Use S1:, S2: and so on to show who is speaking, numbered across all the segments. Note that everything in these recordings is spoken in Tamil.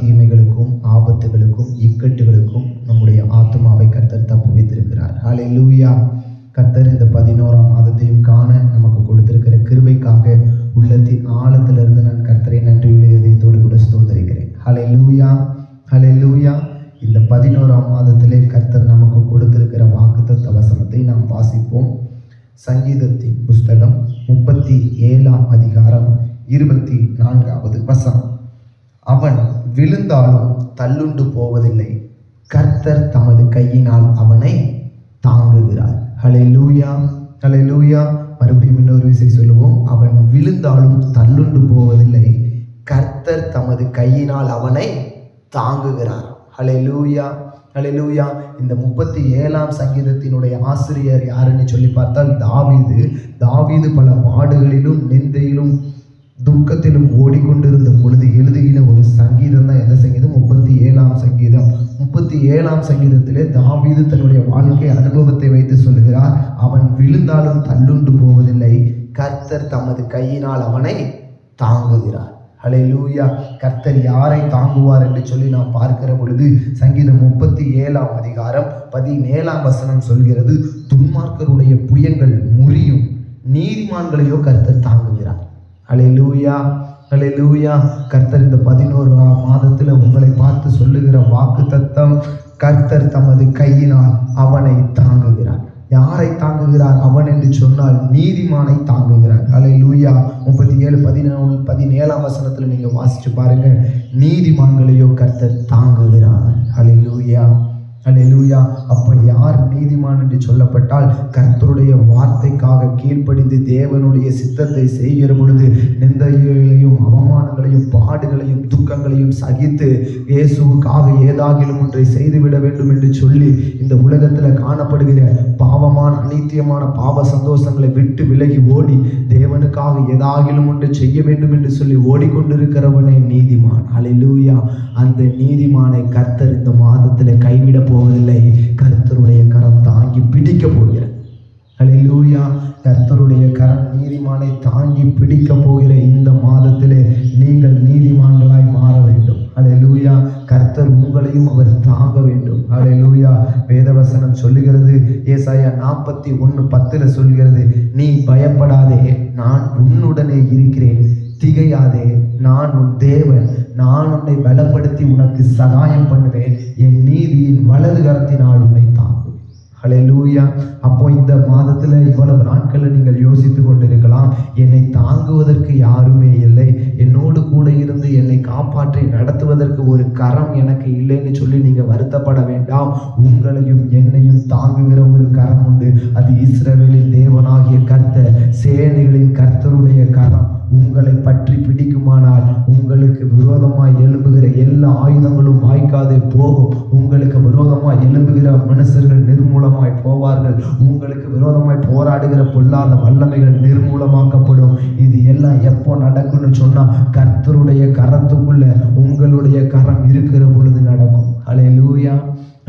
S1: தீமைகளுக்கும் ஆபத்துகளுக்கும் இக்கட்டுகளுக்கும் நம்முடைய ஆத்மாவை கர்த்தர் தப்பு வைத்திருக்கிறார். ஹலே லூயா கர்த்தர் இந்த பதினோராம் மாதத்தையும் காண நமக்கு கொடுத்திருக்கிற கிருபைக்காக உள்ளத்தின் ஆழத்திலிருந்து நான் கர்த்தரை நன்றியுள்ளதோடு கூட ஸ்தோத்தரிக்கிறேன். ஹலே லூயா ஹலே லூயா இந்த பதினோராம் மாதத்திலே கர்த்தர் நமக்கு கொடுத்திருக்கிற வாக்குத்தத்த வசனத்தை நாம் வாசிப்போம். சங்கீதத்தின் புஸ்தகம் முப்பத்தி ஏழாம் அதிகாரம் இருபத்தி நான்காவது வசனம். அவன் விழுந்தாலும் தள்ளுண்டு போவதில்லை. கர்த்தர் தமது கையினால் அவனை தாங்குகிறார். ஹலே லூயா ஹலே லூயா மறுபடியும் இன்னொரு விஷயம் சொல்லுவோம். அவன் விழுந்தாலும் தள்ளுண்டு போவதில்லை. கர்த்தர் தமது கையினால் அவனை தாங்குகிறார். ஹலே லூயா ஹலே லூயா இந்த முப்பத்தி ஏழாம் சங்கீதத்தினுடைய ஆசிரியர் யாருன்னு சொல்லி பார்த்தால் தாவீது. தாவீது பல பாடுகளிலும் நிந்தையிலும் துக்கத்திலும் ஓடிக்கொண்டிருந்த பொழுது எழுதுகிற ஒரு சங்கீதம் தான் எந்த சங்கீதம்? முப்பத்தி ஏழாம் சங்கீதம். முப்பத்தி ஏழாம் சங்கீதத்திலே தாவீது தன்னுடைய வாழ்க்கை அனுபவத்தை வைத்து சொல்கிறார் அவன் விழுந்தாலும் தள்ளுண்டு போவதில்லை. கர்த்தர் தமது கையினால் அவனை தாங்குகிறார். அலை லூயா கர்த்தர் யாரை தாங்குவார் என்று சொல்லி நாம் பார்க்கிற பொழுது சங்கீதம் முப்பத்தி ஏழாம் அதிகாரம் பதினேழாம் வசனம் சொல்கிறது துன்மார்க்கருடைய புயங்கள் முறியும் நீதிமான்களையோ கர்த்தர் தாங்குகிறார். ஹalleluya ஹalleluya கர்த்தர் இந்த பதினோரு மாதத்தில் உங்களை பார்த்து சொல்லுகிற வாக்கு தத்தம் கர்த்தர் தமது கையினால் அவனை தாங்குகிறார். யாரை தாங்குகிறார்? அவன் என்று சொன்னால் நீதிமானை தாங்குகிறார். அலை லூயா முப்பத்தி ஏழு பதினேழு பதினேழாம் வசனத்தில் நீங்கள் வாசிச்சு பாருங்கள் நீதிமான்களையோ கர்த்தர் தாங்குகிறார். அலை லூயா அல்லேலூயா அப்போ யார் நீதிமான் என்று சொல்லப்பட்டால் கர்த்தருடைய வார்த்தைக்காக கீழ்ப்படிந்து தேவனுடைய சித்தத்தை செய்கிற பொழுது நிந்தைகளையும் அவமானங்களையும் பாடுகளையும் துக்கங்களையும் சகித்து இயேசுவுக்காக ஏதாகிலும் ஒன்றை செய்துவிட வேண்டும் என்று சொல்லி இந்த உலகத்தில் காணப்படுகிற பாவமான அனித்தியமான பாவ சந்தோஷங்களை விட்டு விலகி ஓடி தேவனுக்காக ஏதாகிலும் ஒன்று செய்ய வேண்டும் என்று சொல்லி ஓடிக்கொண்டிருக்கிறவனே நீதிமான். அல்லேலூயா அந்த நீதிமானை கர்த்தர் இந்த மாதத்தில் கைவிட போவதில்லை. கர்த்தருடைய கரம் தாங்கி பிடிக்க போகிறார் ஹalleluya கர்த்தருடைய கரம் நீதிமானை தாங்கி பிடிக்க போகிற இந்த மாதத்திலே நீங்கள் நீதிமான்களாய் மாற வேண்டும். ஹalleluya கர்த்தர் உங்களையும் அவர் தாங்க வேண்டும். ஹalleluya வேதவசனம் சொல்லுகிறது ஏசாயா நாற்பத்தி ஒன்று பத்தில் சொல்கிறது நீ பயப்படாதே நான் உன்னுடனே இருக்கிறேன். திகையாதே நான் உன் தேவன். நான் உன்னை பலப்படுத்தி உனக்கு சகாயம் பண்ணுவேன். என் நீதியின் வலது கரத்தினால் உன்னை தாங்குவேன் லூயா அப்போ இந்த மாதத்துல இவ்வளவு நாட்களை நீங்கள் யோசித்து கொண்டிருக்கலாம். என்னை தாங்குவதற்கு யாருமே இல்லை. என்னோடு கூட இருந்து என்னை காப்பாற்றி நடத்துவதற்கு ஒரு கரம் எனக்கு இல்லைன்னு சொல்லி நீங்க வருத்தப்பட வேண்டாம். உங்களையும் என்னையும் தாங்குகிற ஒரு கரம் உண்டு. அது இஸ்ரவேலின் தேவனாகிய கர்த்தர் சேனைகளின் கர்த்தருடைய கரம். உங்களை பற்றி பிடிக்குமானால் உங்களுக்கு விரோதமாய் எழும்புகிற எல்லா ஆயுதங்களும் வாய்க்காதே போகும். உங்களுக்கு விரோதமாய் எழும்புகிற மனுஷர்கள் நிர்மூலமாய் போவார்கள். உங்களுக்கு விரோதமாய் போராடுகிற பொல்லாத வல்லமைகள் நிர்மூலமாக்கப்படும். இது எல்லாம் எப்போ நடக்கும்னு சொன்னா கர்த்தருடைய கரத்துக்குள்ள உங்களுடைய கரம் இருக்கிற பொழுது நடக்கும். அலே லூயா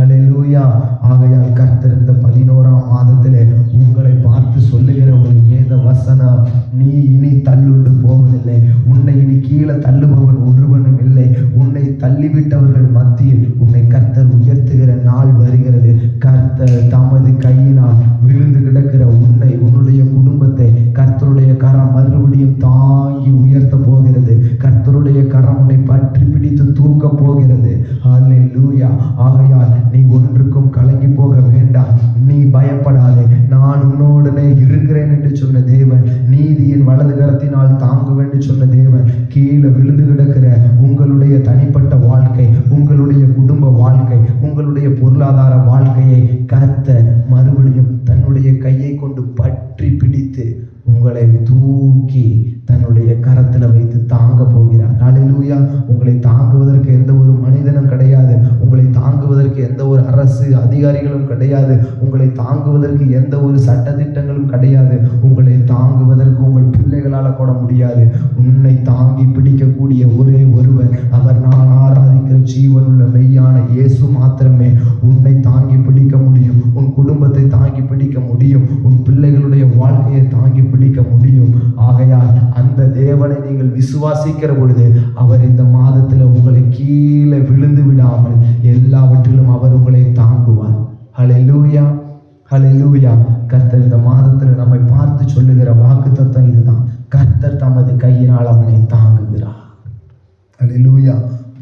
S1: அலே லூயா ஆகையால் கர்த்தர் இந்த பதினோராம் மாதத்திலே உங்களை பார்த்து சொல்லுகிற ஒரு வேத வசனம். நீ இனி தள்ளுண்டு போவதில்லை. உன்னை இனி கீழே தள்ளுபவன் ஒருவனும் இல்லை. உன்னை தள்ளிவிட்டவர்கள் மத்தியில் உன்னை கர்த்தர் உயர்த்துகிற நாள் வருகிறது. கர்த்தர் தமது கையினால் விழுந்து கிடக்கிற உன்னை உன்னுடைய குடும்பத்தை கர்த்தருடைய கரம் மறுபடியும் தாங்கி உயர்த்த போகிறது. கர்த்தருடைய கரம் உன்னை பற்றி பிடித்து தூக்க போகிறது. ஹalleluya. ஆகையால் நீ ஒன்றுக்கும் கலங்கி போக வேண்டாம். நீ பயப்படாதே. நான் உன்னோடனே இருக்கிறேன் என்று சொன்னது வலது கரத்தினால் தாங்க என்று சொன்ன தேவன் கீழே விழுந்து கிடக்கிற உங்களுடைய தனிப்பட்ட வாழ்க்கை உங்களுடைய குடும்ப வாழ்க்கை உங்களுடைய பொருளாதார வாழ்க்கையை கருத்த மறுபடியும் தன்னுடைய கையை கொண்டு பற்றி பிடித்து உங்களை தூக்கி தாங்க போகிறார் ஹalleluya. உங்களை தாங்குவதற்கு எந்த ஒரு மனிதனும் கிடையாது. உங்களை தாங்குவதற்கு எந்த ஒரு அரசு அதிகாரிகளும் கிடையாது. உங்களை தாங்குவதற்கு எந்த ஒரு சட்டதிட்டங்களும் கிடையாது. உங்களை தாங்குவதற்கு உங்கள் பிள்ளைகளால் கூட முடியாது. உன்னை தாங்கி பிடிக்கக்கூடிய ஒரே ஒருவர் அவர் நான் ஆராதிக்கிற ஜீவனுள்ள மெய்யான இயேசு மாத்திரமே. உன்னை தாங்கி பிடிக்க முடியும். உன் குடும்பத்தை தாங்கி பிடிக்க முடியும். உன் பிள்ளைகளுடைய வாழ்க்கையை தாங்கி பிடிக்க முடியும். ஆகையால் அந்த தேவனை நீங்கள் விசுவாசிக்கிற பொழுது அவர் இந்த மாதத்தில் உங்களை கீழே விழுந்து விடாமல் எல்லாவற்றிலும் அவர் உங்களை தாங்குவார். ஹலே லூயா ஹலே லூயா கர்த்தர் இந்த மாதத்தில் நம்மை பார்த்து சொல்லுகிற வாக்கு தத்துவம் இதுதான். கர்த்தர் தமது கையினால் அவனை தாங்குகிறார். லூயா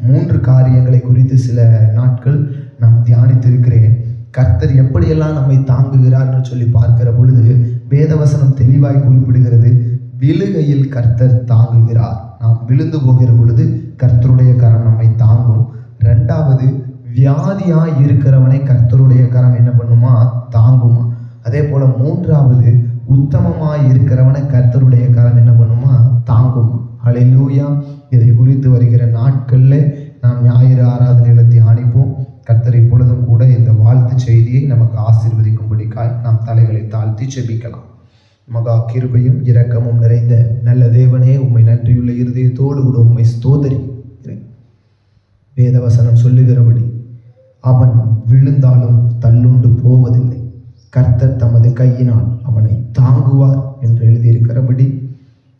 S1: மூன்று காரியங்களை குறித்து சில நாட்கள் நான் தியானித்திருக்கிறேன். கர்த்தர் எப்படியெல்லாம் நம்மை தாங்குகிறார்னு சொல்லி பார்க்கிற பொழுது வேதவசனம் தெளிவாய் குறிப்பிடுகிறது. விழுகையில் கர்த்தர் தாங்குகிறார். நாம் விழுந்து போகிற பொழுது கர்த்தருடைய கரம் நம்மை தாங்கும். ரெண்டாவது வியாதியாக இருக்கிறவனை கர்த்தருடைய கரம் என்ன பண்ணுமா? தாங்குமா. அதே போல் மூன்றாவது உத்தமமாக இருக்கிறவனை கர்த்தருடைய கரம் என்ன பண்ணுமா? தாங்கும். ஹalleluya இதை குறித்து வருகிற நாட்களில் நாம் ஞாயிறு ஆராதனையில் தியானிப்போம். கர்த்தர் இப்பொழுதும் கூட இந்த வாழ்த்து செய்தியை நமக்கு ஆசீர்வதிக்கும்படிக்காய் நாம் தலைகளை தாழ்த்தி செபிக்கலாம். மகா கிருபையும் இரக்கமும் நிறைந்த நல்ல தேவனே உம்மை நன்றியுள்ள இருதயத்தோடு கூட உம்மை ஸ்தோதரிக்கிறேன் வேதவசனம் சொல்லுகிறபடி அவன் விழுந்தாலும் தள்ளுண்டு போவதில்லை. கர்த்தர் தமது கையினால் அவனை தாங்குவார் என்று எழுதியிருக்கிறபடி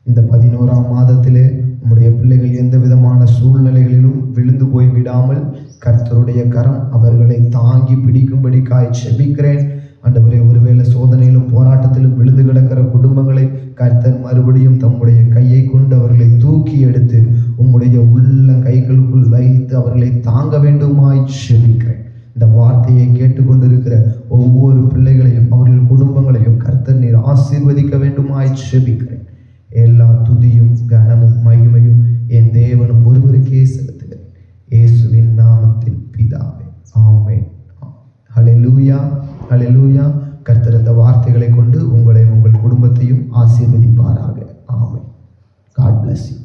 S1: இந்த பதினோராம் மாதத்திலே உம்முடைய பிள்ளைகள் எந்த விதமான சூழ்நிலைகளிலும் விழுந்து போய் விடாமல் கர்த்தருடைய கரம் அவர்களை தாங்கி பிடிக்கும்படி காய் செபிக்கிறேன். ஆண்டவரே ஒருவேளை சோதனையிலும் போராட்டத்திலும் விழுந்து கிடக்கிற குடும்பங்களை கர்த்தர் மறுபடியும் தம்முடைய கையை கொண்டு அவர்களை தூக்கி எடுத்து உம்முடைய உள்ள கைகளுக்குள் வைத்து அவர்களை தாங்க வேண்டுமாய் செபிக்கிறேன். இந்த வார்த்தையை கேட்டுக்கொண்டிருக்கிற ஒவ்வொரு பிள்ளைகளையும் அவர்கள் குடும்பங்களையும் கர்த்தர் நீர் ஆசீர்வதிக்க வேண்டுமாய் செபிக்கிறேன். எல்லா துதியும் கனமும் மகிமையும் என் தேவனும் ஒருவருக்கே செலுத்துகிறேன் ஹalleluya கர்த்தர் இந்த வார்த்தைகளை கொண்டு உங்களையும் உங்கள் குடும்பத்தையும் ஆசீர்வதிப்பாராக. ஆமை காட் பிளஸ் யூ